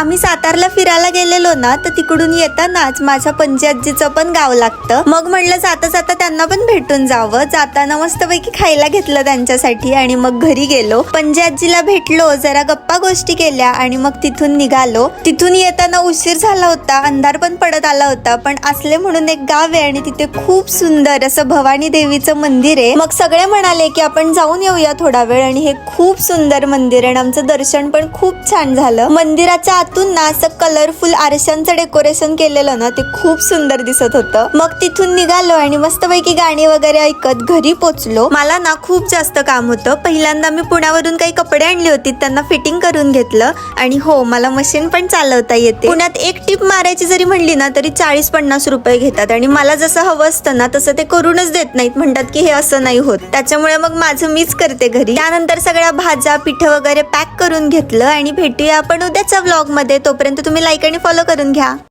आम्ही सातारला फिरायला गेलेलो ना तर तिकडून येतानाच माझ्या पणजी पण गाव लागतं. मग म्हणलं जाता जाता त्यांना पण भेटून जावं. जाताना मस्तपैकी खायला घेतलं त्यांच्यासाठी आणि मग घरी गेलो. पणजी भेटलो जरा गप्पा गोष्टी केल्या आणि मग तिथून निघालो. तिथून येताना उशीर झाला होता अंधार पण पडत आला होता पण असले म्हणून एक गाव आहे आणि तिथे खूप सुंदर असं भवानी देवीचं मंदिर आहे. मग सगळे म्हणाले की आपण जाऊन येऊया थोडा वेळ आणि हे खूप सुंदर मंदिर आहे आणि आमचं दर्शन पण खूप छान झालं. मंदिराच्या आत आतून ना असं कलरफुल आरशांचं डेकोरेशन केलेलं ना ते खूप सुंदर दिसत होतं. मग तिथून निघालो आणि मस्तपैकी गाणी वगैरे ऐकत घरी पोचलो. मला ना खूप जास्त काम होतं. पहिल्यांदा मी पुण्यावरून काही कपडे आणली होती त्यांना फिटिंग करून घेतलं. आणि हो मला मशीन पण चालवता येते. पुण्यात एक टिप मारायची जरी म्हणली ना तरी चाळीस पन्नास रुपये घेतात. आणि मला जसं हवं असतं ना तसं ते करूनच देत नाहीत. म्हणतात की हे असं नाही होत. त्याच्यामुळे मग माझं मीच करते घरी. त्यानंतर सगळ्या भाज्या पिठं वगैरे पॅक करून घेतलं. आणि भेटूया आपण उद्याच्या व्लॉग मध्ये तोपर्यंत तुम्ही लाईक आणि फॉलो करून घ्या.